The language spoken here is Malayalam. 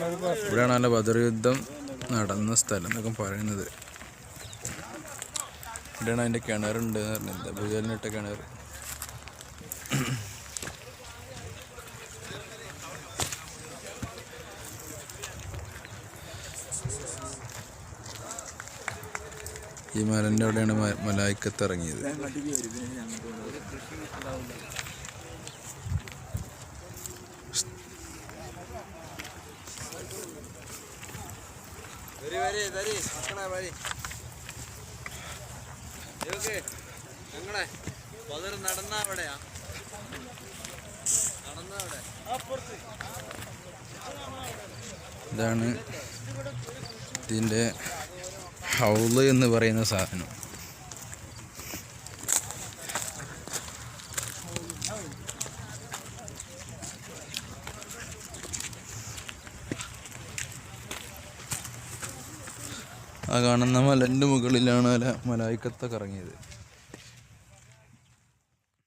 ഇവിടെയാണ് നല്ല ബദർ യുദ്ധം നടന്ന സ്ഥലം എന്നൊക്കെ പറയുന്നത്. ഇവിടെയാണ് അതിന്റെ കിണറുണ്ട് എന്ന് പറഞ്ഞത്. ഭൂജലിനിട്ട കിണർ. ഈ മലന്റെ അവിടെയാണ് മലായിക്കത്ത് ഇറങ്ങിയത്. വരി വരി വരി. മക്കളെ വരി. ഇതൊക്കെ ഞങ്ങളെ നടന്ന അവിടെയാ. നടന്ന അവിടെ. ഇതാണ് ഇതിന്റെ ഹൗൾ എന്ന് പറയുന്ന സാധനം. ആ കാണുന്ന മലന്റെ മുകളിലാണ് അല മലായിക്കത്തൊക്കെ ഇറങ്ങിയത്.